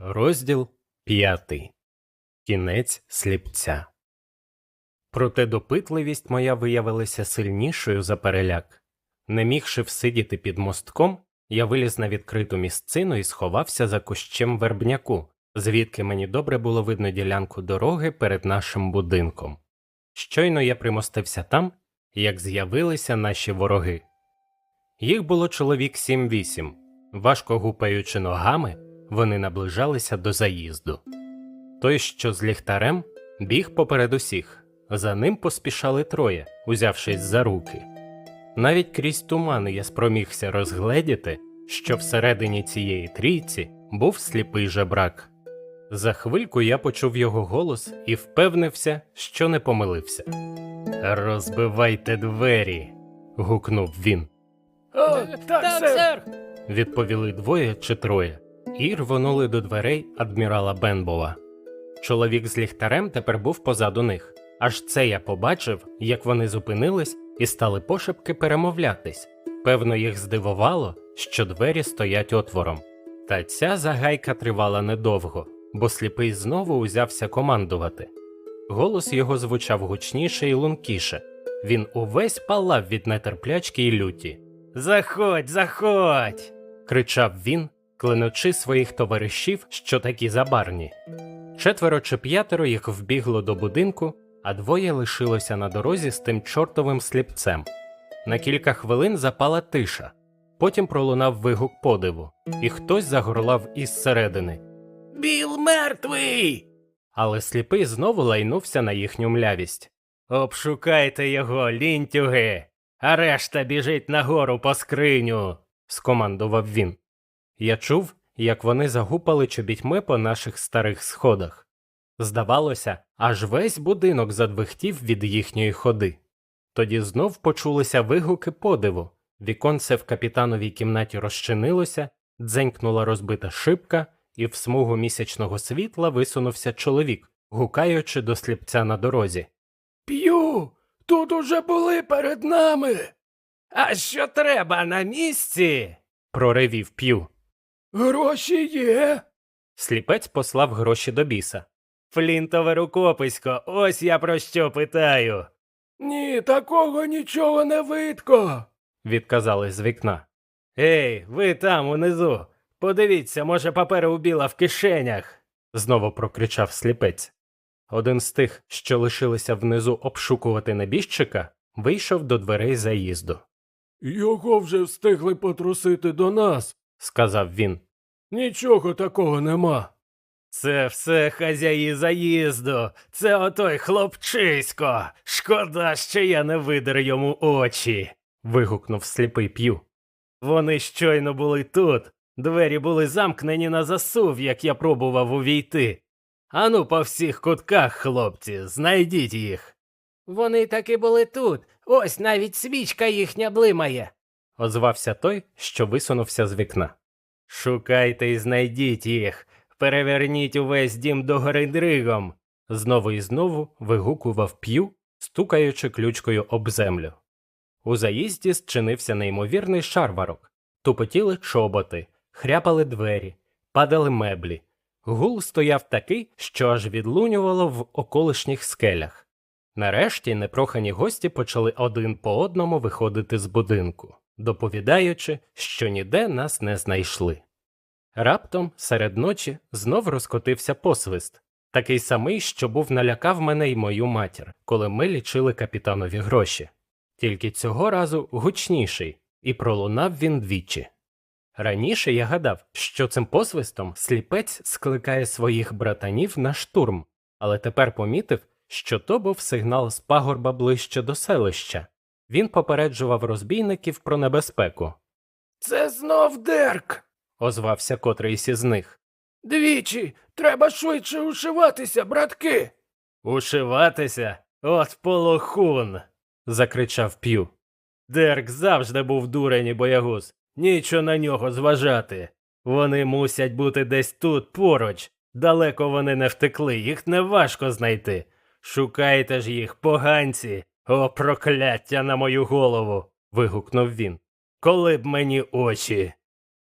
Розділ п'ятий. Кінець сліпця. Проте допитливість моя виявилася сильнішою за переляк. Не мігши всидіти під мостком, я виліз на відкриту місцину і сховався за кущем вербняку, звідки мені добре було видно ділянку дороги перед нашим будинком. Щойно я примостився там, як з'явилися наші вороги. Їх було чоловік сім-вісім. Важко гупаючи ногами, вони наближалися до заїзду. Той, що з ліхтарем, біг поперед усіх. За ним поспішали троє, узявшись за руки. Навіть крізь тумани я спромігся розгледіти, що всередині цієї трійці був сліпий жебрак. За хвильку я почув його голос і впевнився, що не помилився. Розбивайте двері. гукнув він. О, так, сер. Відповіли двоє чи троє, і рвонули до дверей адмірала Бенбола. Чоловік з ліхтарем тепер був позаду них. Аж це я побачив, як вони зупинились і стали пошепки перемовлятись. Певно, їх здивувало, що двері стоять отвором. Та ця загайка тривала недовго, бо сліпий знову узявся командувати. Голос його звучав гучніше і лункіше. Він увесь палав від нетерплячки і люті. Заходь, заходь. кричав він, клянучи своїх товаришів, що такі забарні. Четверо чи п'ятеро їх вбігло до будинку, а двоє лишилося на дорозі з тим чортовим сліпцем. На кілька хвилин запала тиша. Потім пролунав вигук подиву, і хтось загорлав із середини. Біл мертвий. Але сліпий знову лайнувся на їхню млявість. Обшукайте його, лінтюги, а решта біжить нагору по скриню, скомандував він. Я чув, як вони загупали чобітьми по наших старих сходах. Здавалося, аж весь будинок задвихтів від їхньої ходи. Тоді знов почулися вигуки подиву. Віконце в капітановій кімнаті розчинилося, дзенькнула розбита шибка, і в смугу місячного світла висунувся чоловік, гукаючи до сліпця на дорозі. П'ю, тут уже були перед нами. А що треба на місці? проривів п'ю. Гроші є. Сліпець послав гроші до біса. Флінтове рукописько, ось я про що питаю, Ні, такого нічого не видко. відказали з вікна. Ей, ви там унизу. Подивіться, може, папери у біла в кишенях. знову прокричав сліпець. Один з тих, що лишилися внизу обшукувати небіжчика, вийшов до дверей заїзду. Його вже встигли потрусити до нас. Сказав він. Нічого такого нема. Це все хазяї заїзду, це отой хлопчисько. Шкода, що я не видер йому очі. вигукнув сліпий п'ю. Вони щойно були тут. Двері були замкнені на засув, як я пробував увійти. Ану, по всіх кутках, хлопці, знайдіть їх. Вони таки були тут. Ось навіть свічка їхня блимає. Озвався той, що висунувся з вікна. Шукайте і знайдіть їх. Переверніть увесь дім догори дригом. Знову і знову вигукував п'ю, стукаючи ключкою об землю. У заїзді зчинився неймовірний шарварок. Тупотіли чоботи, хряпали двері, падали меблі. Гул стояв такий, що аж відлунювало в околишніх скелях. Нарешті непрохані гості почали один по одному виходити з будинку, доповідаючи, що ніде нас не знайшли. Раптом, серед ночі, знов розкотився посвист, такий самий, що був налякав мене й мою матір, коли ми лічили капітанові гроші. Тільки цього разу гучніший, і пролунав він двічі. Раніше я гадав, що цим посвистом сліпець скликає своїх братанів на штурм, але тепер помітив, що то був сигнал з пагорба ближче до селища. Він попереджував розбійників про небезпеку. Це знов Дерк. Озвався котрийсь із них. Двічі. Треба швидше ушиватися, братки. Ушиватися? От полохун. закричав П'ю. Дерк завжди був дурень і боягуз. Нічого на нього зважати. Вони мусять бути десь тут поруч. Далеко вони не втекли, їх неважко знайти. Шукайте ж їх, поганці. О, прокляття на мою голову. вигукнув він. Коли б мені очі.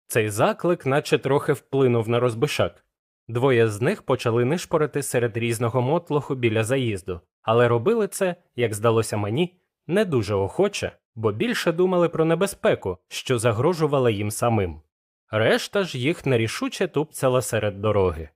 Цей заклик наче трохи вплинув на розбишак. Двоє з них почали нишпорити серед різного мотлоху біля заїзду, але робили це, як здалося мені, не дуже охоче, бо більше думали про небезпеку, що загрожувала їм самим. Решта ж їх нерішуче тупцяла серед дороги.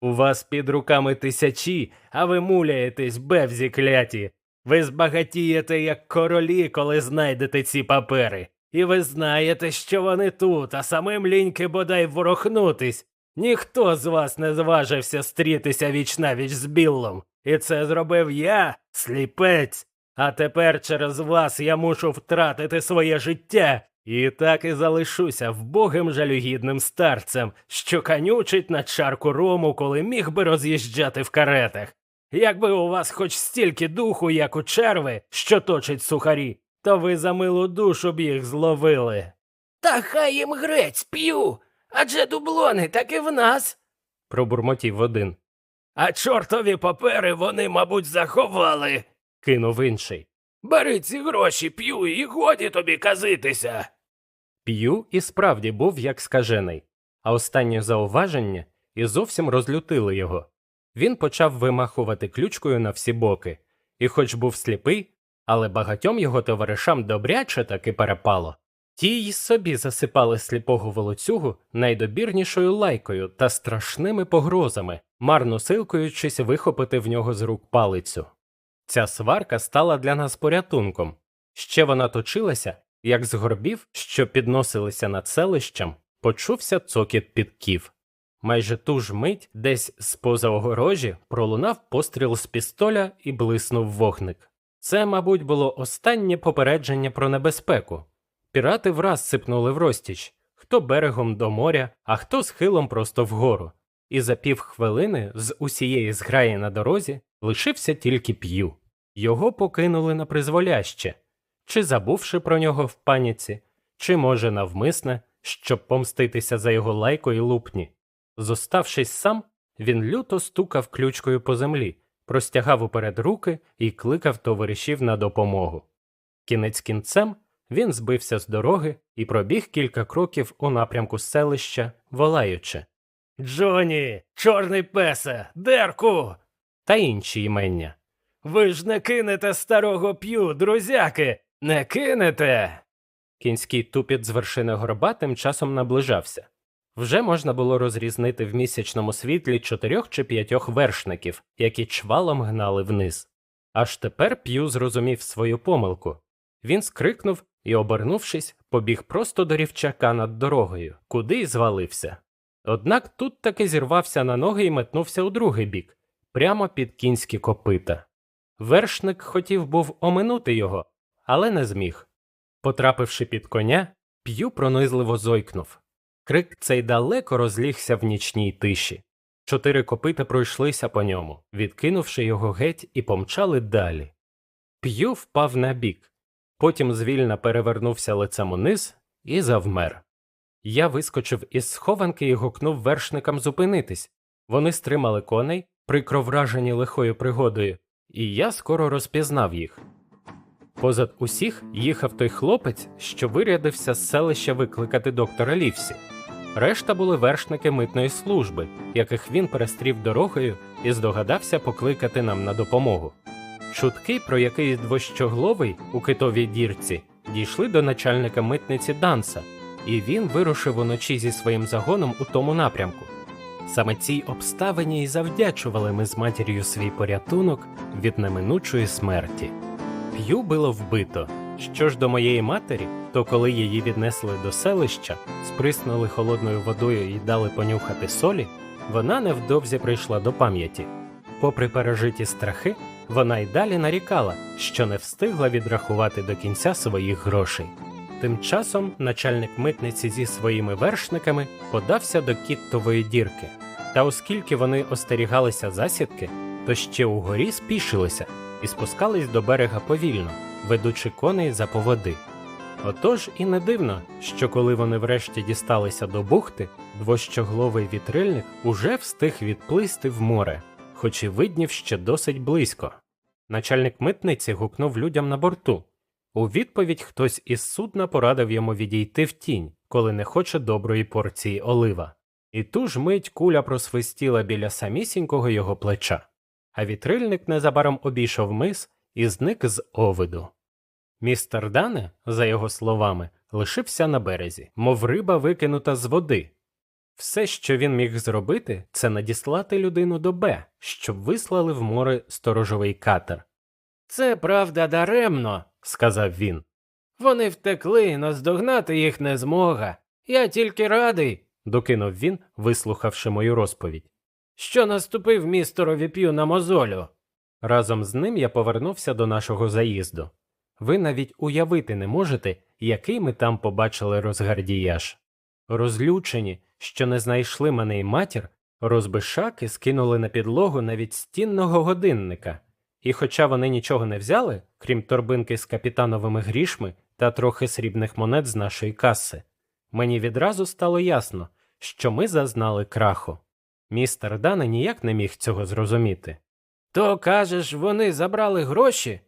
У вас під руками тисячі, а ви муляєтесь, бевзі кляті. Ви збагатієте як королі, коли знайдете ці папери. І ви знаєте, що вони тут, а самим ліньки бодай ворохнутись. Ніхто з вас не зважився стрітися вічнавіч з Біллом. І це зробив я, сліпець. А тепер через вас я мушу втратити своє життя. І так і залишуся вбогим жалюгідним старцем, що канючить на чарку рому, коли міг би роз'їжджати в каретах. Якби у вас хоч стільки духу, як у черви, що точить сухарі, то ви за милу душу б їх зловили. Та хай їм грець п'ю. Адже дублони так і в нас. Пробурмотів один, А чортові папери вони, мабуть, заховали. кинув інший. Бери ці гроші, п'ю, і годі тобі казитися. П'ю і справді був як скажений, а останнє зауваження і зовсім розлютили його. Він почав вимахувати ключкою на всі боки, і, хоч був сліпий, але багатьом його товаришам добряче таки перепало. Ті й собі засипали сліпого волоцюгу найдобірнішою лайкою та страшними погрозами, марно силкуючись вихопити в нього з рук палицю. Ця сварка стала для нас порятунком. Ще вона точилася, як з горбів, що підносилися над селищем, почувся цокіт підків. Майже ту ж мить десь з-поза огорожі пролунав постріл з пістоля і блиснув вогник. Це, мабуть, було останнє попередження про небезпеку. Пірати враз сипнули в розтіч, хто берегом до моря, а хто схилом просто вгору. І за півхвилини з усієї зграї на дорозі лишився тільки п'ю. Його покинули на призволяще, чи забувши про нього в паніці, чи, може, навмисне, щоб помститися за його лайко і лупні. Зоставшись сам, він люто стукав ключкою по землі, простягав уперед руки і кликав товаришів на допомогу. Кінець кінцем він збився з дороги і пробіг кілька кроків у напрямку селища, волаючи Джоні, чорний песе, дерку. та інші імення. Ви ж не кинете старого п'ю, друзяки, не кинете. Кінський тупіт з вершини горба тим часом наближався. Вже можна було розрізнити в місячному світлі чотирьох чи п'ятьох вершників, які чвалом гнали вниз. Аж тепер П'ю зрозумів свою помилку. Він скрикнув і, обернувшись, побіг просто до рівчака над дорогою, куди й звалився. Однак тут таки зірвався на ноги і метнувся у другий бік, прямо під кінські копита. Вершник хотів був оминути його, але не зміг. Потрапивши під коня, П'ю пронизливо зойкнув. Крик цей далеко розлігся в нічній тиші. Чотири копита пройшлися по ньому, відкинувши його геть і помчали далі. П'ю впав на бік, потім звільно перевернувся лицем униз і завмер. Я вискочив із схованки і гукнув вершникам зупинитись. Вони стримали коней, прикро вражені лихою пригодою, і я скоро розпізнав їх. Позад усіх їхав той хлопець, що вирядився з селища викликати доктора Лівсі. Решта були вершники митної служби, яких він перестрів дорогою і здогадався покликати нам на допомогу. Чутки про якийсь двощогловий у китовій дірці дійшли до начальника митниці Данса, і він вирушив уночі зі своїм загоном у тому напрямку. Саме цій обставині й завдячували ми з матір'ю свій порятунок від неминучої смерті. П'ю було вбито. Що ж до моєї матері, то коли її віднесли до селища, сприснули холодною водою і дали понюхати солі, вона невдовзі прийшла до пам'яті. Попри пережиті страхи, вона й далі нарікала, що не встигла відрахувати до кінця своїх грошей. Тим часом начальник митниці зі своїми вершниками подався до кіттової дірки. Та оскільки вони остерігалися засідки, то ще угорі спішилися і спускались до берега повільно, ведучи коней за поводи. Отож і не дивно, що коли вони врешті дісталися до бухти, двощогловий вітрильник уже встиг відплисти в море, хоч і виднів ще досить близько. Начальник митниці гукнув людям на борту. У відповідь хтось із судна порадив йому відійти в тінь, коли не хоче доброї порції олива. І ту ж мить куля просвистіла біля самісінького його плеча, а вітрильник незабаром обійшов мис і зник з овиду. Містер Дане, за його словами, лишився на березі, мов риба викинута з води. Все, що він міг зробити, це надіслати людину до Б, щоб вислали в море сторожовий катер, Це правда даремно, сказав він. Вони втекли, наздогнати їх не змога. Я тільки радий, Докинув він, вислухавши мою розповідь. Що наступив містерові п'ю на мозолю. Разом з ним я повернувся до нашого заїзду. Ви навіть уявити не можете, який ми там побачили розгардіяж. Розлючені, що не знайшли мене й матір, розбишаки скинули на підлогу навіть стінного годинника. І хоча вони нічого не взяли, крім торбинки з капітановими грішми та трохи срібних монет з нашої каси, мені відразу стало ясно, що ми зазнали краху. Містер Дане ніяк не міг цього зрозуміти. То кажеш, вони забрали гроші?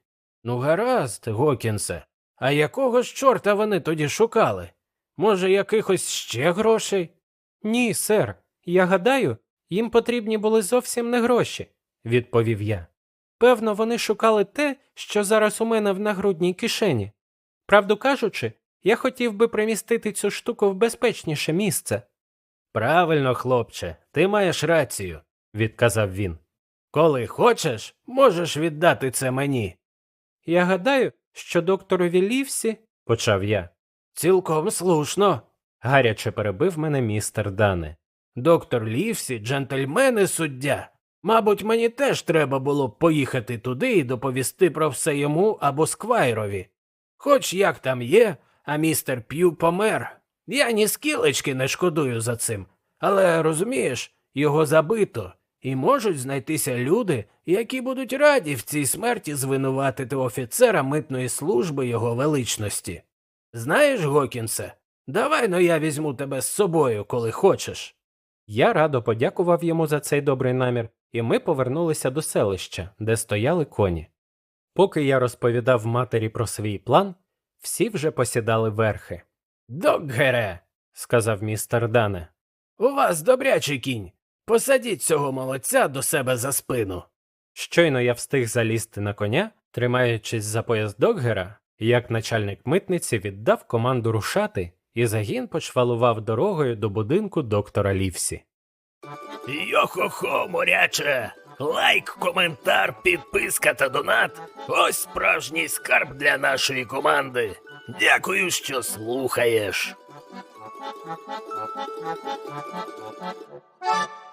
Ну, гаразд, Гокінсе. А якого ж чорта вони тоді шукали? Може, якихось ще грошей? Ні, сер, я гадаю, їм потрібні були зовсім не гроші, відповів я. Певно, вони шукали те, що зараз у мене в нагрудній кишені. Правду кажучи, я хотів би примістити цю штуку в безпечніше місце, Правильно, хлопче, ти маєш рацію. відказав він. Коли хочеш, можеш віддати це мені. Я гадаю, що докторові Лівсі, почав я, Цілком слушно. гаряче перебив мене містер Дане. Доктор Лівсі, джентльмен і суддя. Мабуть, мені теж треба було поїхати туди і доповісти про все йому або Сквайрові. Хоч як там є, а містер П'ю помер. Я ні скілечки не шкодую за цим. Але розумієш, його забито, і можуть знайтися люди, які будуть раді в цій смерті звинуватити офіцера митної служби його величності. Знаєш, Гокінсе, давай но я візьму тебе з собою, коли хочеш. Я радо подякував йому за цей добрий намір, і ми повернулися до селища, де стояли коні. Поки я розповідав матері про свій план, всі вже посідали верхи, Докгере, сказав містер Дане. У вас добрячий кінь. Посадіть цього молодця до себе за спину. Щойно я встиг залізти на коня, тримаючись за пояс Доггера, як начальник митниці віддав команду рушати, і загін почвалував дорогою до будинку доктора Лівсі. Йо-хо-хо, моряче! Лайк, коментар, підписка та донат. Ось справжній скарб для нашої команди. Дякую, що слухаєш. Thank you.